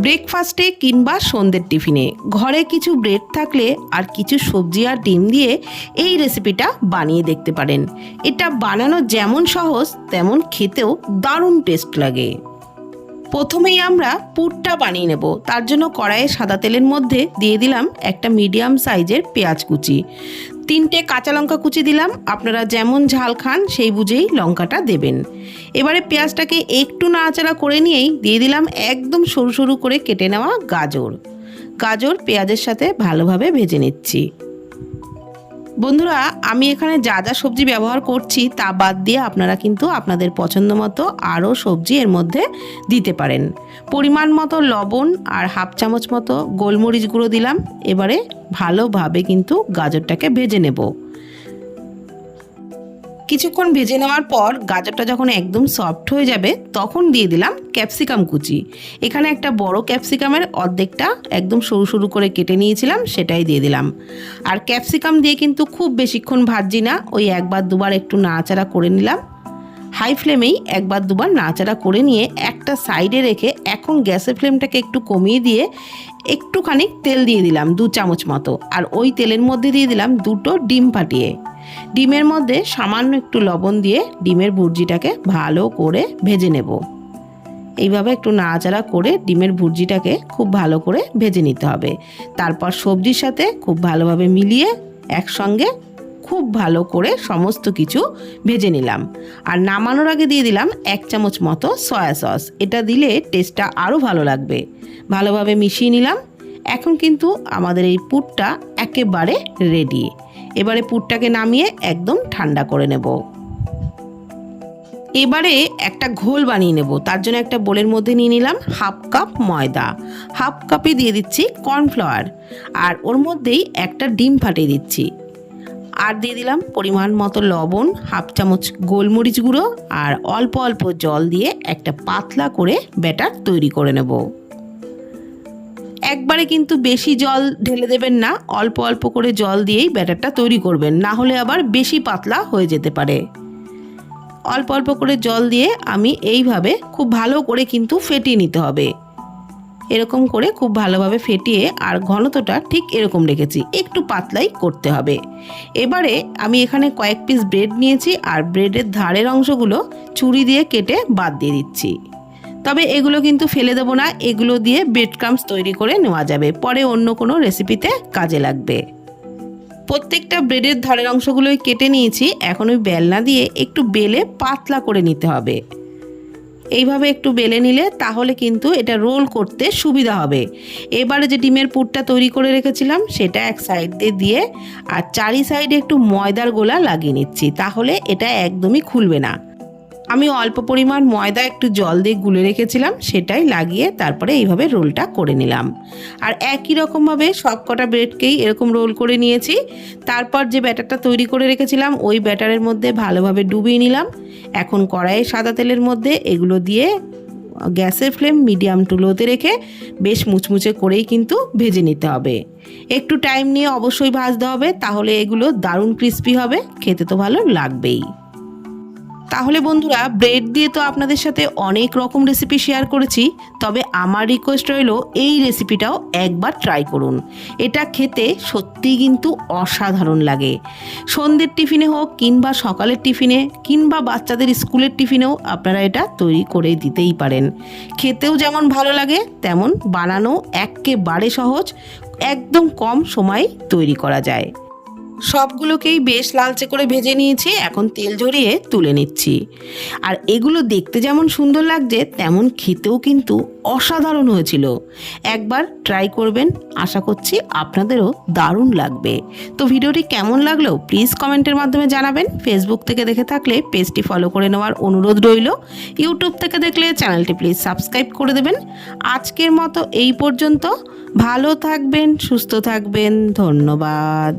ব্রেকফাস্টে কিংবা সন্ধ্যের টিফিনে। ঘরে কিছু ব্রেড থাকলে আর কিছু সবজি আর ডিম দিয়ে এই রেসিপিটা বানিয়ে দেখতে পারেন। এটা বানানো যেমন সহজ, তেমন খেতেও দারুণ টেস্ট লাগে। প্রথমেই আমরা পুরটা বানিয়ে নেব। তার জন্য কড়াইয়ে সাদা তেলের মধ্যে দিয়ে দিলাম একটা মিডিয়াম সাইজের পেঁয়াজ কুচি। তিনটে কাঁচা লঙ্কা কুচি দিলাম। আপনারা যেমন ঝাল খান, সেই বুঝেই লঙ্কাটা দেবেন। এবারে পেঁয়াজটাকে একটু নাড়াচাড়া করে নিয়েই দিয়ে দিলাম একদম সরু সরু করে কেটে নেওয়া গাজর। গাজর পেঁয়াজের সাথে ভালোভাবে ভেজে নিচ্ছি। বন্ধুরা, আমি এখানে যা যা সবজি ব্যবহার করছি তা বাদ দিয়ে আপনারা কিন্তু আপনাদের পছন্দ মতো আরও সবজি এর মধ্যে দিতে পারেন। পরিমাণ মতো লবণ আর হাফ চামচ মতো গোলমরিচ গুঁড়ো দিলাম। এবারে ভালোভাবে কিন্তু গাজরটাকে ভেজে নেব। কিছুক্ষণ ভেজে নেওয়ার পর গাজরটা যখন একদম সফট হয়ে যাবে, তখন দিয়ে দিলাম ক্যাপসিকাম কুচি। এখানে একটা বড় ক্যাপসিকামের অর্ধেকটা একদম সরু সরু করে কেটে নিয়েছিলাম, সেটাই দিয়ে দিলাম। আর ক্যাপসিকাম দিয়ে কিন্তু খুব বেশিক্ষণ ভাজছি না, ওই একবার দুবার একটু নাড়াচাড়া করে নিলাম। হাই ফ্লেমেই একবার দুবার নাড়াচাড়া করে নিয়ে একটা সাইডে রেখে এখন গ্যাসের ফ্লেমটাকে একটু কমিয়ে দিয়ে একটুখানি তেল দিয়ে দিলাম, দু চামচ মতো। আর ওই তেলের মধ্যে দিয়ে দিলাম দুটো ডিম ফাটিয়ে। ডিমের মধ্যে সামান্য একটু লবণ দিয়ে ডিমের ভুর্জিটাকে ভালো করে ভেজে নেব। এইভাবে একটু নাড়াচাড়া করে ডিমের ভুর্জিটাকে খুব ভালো করে ভেজে নিতে হবে। তারপর সবজির সাথে খুব ভালোভাবে মিলিয়ে একসঙ্গে খুব ভালো করে সমস্ত কিছু ভেজে নিলাম। আর নামানোর আগে দিয়ে দিলাম এক চামচ মতো সয়া সস। এটা দিলে টেস্টটা আরও ভালো লাগবে। ভালোভাবে মিশিয়ে নিলাম। এখন কিন্তু আমাদের এই পুরটা একেবারে রেডি এবারে পুরটাকে নামিয়ে একদম ঠান্ডা করে নেব। এবারে একটা ঘোল বানিয়ে নেব। তার জন্য একটা বোলের মধ্যে নিয়ে নিলাম হাফ কাপ ময়দা। হাফ কাপে দিয়ে দিচ্ছি কর্নফ্লাওয়ার। আর ওর মধ্যেই একটা ডিম ফাটিয়ে দিচ্ছি। আর দিয়ে দিলাম পরিমাণ মতো লবণ, হাফ চামচ গোলমরিচ গুঁড়ো আর অল্প অল্প জল দিয়ে একটা পাতলা করে ব্যাটার তৈরি করে নেব। একবারে কিন্তু বেশি জল ঢেলে দেবেন না, অল্প অল্প করে জল দিয়েই ব্যাটারটা তৈরি করবেন। না হলে আবার বেশি পাতলা হয়ে যেতে পারে। অল্প অল্প করে জল দিয়ে আমি এইভাবে খুব ভালো করে কিন্তু ফেটিয়ে নিতে হবে। এরকম করে খুব ভালোভাবে ফেটিয়ে আর ঘনত্বটা ঠিক এরকম রেখেছি। একটু পাতলাই করতে হবে। এবারে আমি এখানে কয়েক পিস ব্রেড নিয়েছি আর ব্রেডের ধারের অংশগুলো ছুরি দিয়ে কেটে বাদ দিয়ে দিচ্ছি। তবে এগুলো কিন্তু ফেলে দেবো না, এগুলো দিয়ে ব্রেড ক্রামস তৈরি করে নেওয়া যাবে। পরে অন্য কোনো রেসিপিতে কাজে লাগবে। প্রত্যেকটা ব্রেডের ধারের অংশগুলোই কেটে নিয়েছি, এখন ওই বেলনা দিয়ে একটু বেলে পাতলা করে নিতে হবে। এইভাবে একটু বেলে নিলে তাহলে কিন্তু এটা রোল করতে সুবিধা হবে। এবারে যে ডিমের পুরটা তৈরি করে রেখেছিলাম, সেটা এক সাইড দিয়ে দিয়ে আর চারি সাইডে একটু ময়দার গোলা লাগিয়ে নিচ্ছি, তাহলে এটা একদমই খুলবে না। আমি অল্প পরিমাণ ময়দা একটু জল দিয়ে গুলে রেখেছিলাম, সেটাই লাগিয়ে তারপরে এইভাবে রোলটা করে নিলাম। আর একই রকমভাবে সব কটা ব্রেডকেই এরকম রোল করে নিয়েছি। তারপর যে ব্যাটারটা তৈরি করে রেখেছিলাম, ওই ব্যাটারের মধ্যে ভালোভাবে ডুবিয়ে নিলাম। এখন কড়াইয়ে সাদা তেলের মধ্যে এগুলো দিয়ে গ্যাসের ফ্লেম মিডিয়াম টু লোতে রেখে বেশ মুচমুচে করেই কিন্তু ভেজে নিতে হবে। একটু টাইম নিয়ে অবশ্যই ভাজতে হবে, তাহলে এগুলো দারুণ ক্রিস্পি হবে, খেতে তো ভালো লাগবেই। তাহলে বন্ধুরা ব্রেড দিয়ে তো আপনাদের সাথে অনেক রকম রেসিপি শেয়ার করেছি, তবে আমার রিকোয়েস্ট রইল এই রেসিপিটাও একবার ট্রাই করুন। এটা খেতে সত্যিই কিন্তু অসাধারণ লাগে। সন্ধ্যের টিফিনে হোক কিংবা সকালের টিফিনে, কিংবা বাচ্চাদের স্কুলের টিফিনেও আপনারা এটা তৈরি করে দিতেই পারেন। খেতেও যেমন ভালো লাগে, তেমন বানানো একেবারে সহজ, একদম কম সময় তৈরি করা যায়। সবগুলোকেই বেশ লালচে করে ভেজে নিয়েছি, এখন তেল ঝরিয়ে তুলে নিচ্ছি। আর এগুলো দেখতে যেমন সুন্দর লাগছে, তেমন খেতেও কিন্তু অসাধারণ হয়েছিল। একবার ট্রাই করবেন, আশা করছি আপনাদেরও দারুণ লাগবে। তো ভিডিওটি কেমন লাগল প্লিজ কমেন্টের মাধ্যমে জানাবেন। ফেসবুক থেকে দেখে থাকলে পেজটি ফলো করে নেওয়ার অনুরোধ রইল। ইউটিউব থেকে দেখলে চ্যানেলটি প্লিজ সাবস্ক্রাইব করে দেবেন। আজকের মতো এই পর্যন্ত। ভালো থাকবেন, সুস্থ থাকবেন, ধন্যবাদ।